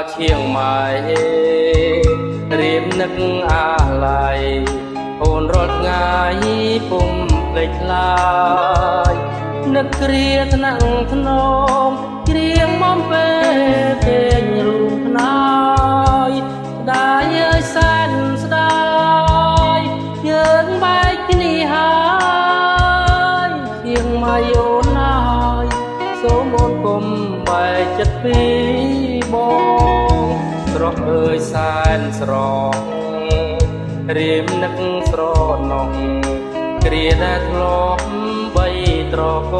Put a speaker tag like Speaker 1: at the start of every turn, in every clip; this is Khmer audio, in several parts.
Speaker 1: ម៉ៃរៀមនឹកអាឡ័យអូនរាល់ថ្ងៃពុំភ្លេចខ្លាយនឹកគ្រាថ្នាក់ធ្នមគ្រៀងមកពេលពេញរូបខ្នាយស្ដាយអើយសែនស្ដាយយើងបែកគ្នាហើយជាងមកអូនណាយសូមអូនគុំបែកចិត្តពីបង ស្រស់អើយសែនស្រងរៀមនឹកស្រណោះគ្រាដែលធ្លាប់បីត្រក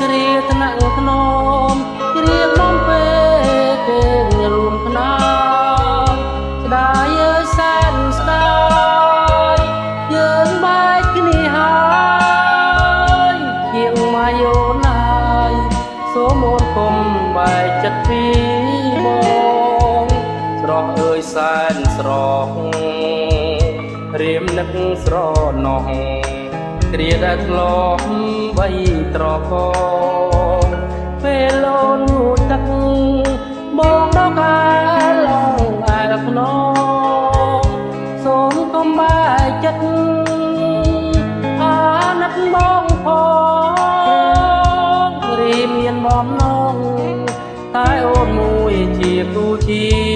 Speaker 1: គ្រាថ្នាក់ធ្នមគ្រាមកពេលគេរួមខ្នាយស្ដាយអើយសែនស្ដាយយើងបែកគ្នាហើយជាងមកយោណាយសូមអូនគុំបែកចិត្តពីបងស្រស់អើយសែនស្រស់រៀមនឹកស្រណោះ គ្រាដែលធ្លាប់វៃត្រកងពេលលោនទឹកបងដល់កាលងអែលខ្នងសូមកុំបែកចិត្តអាណិតបងផងគ្រាមានបំណងតែអូនមួយជាគូជា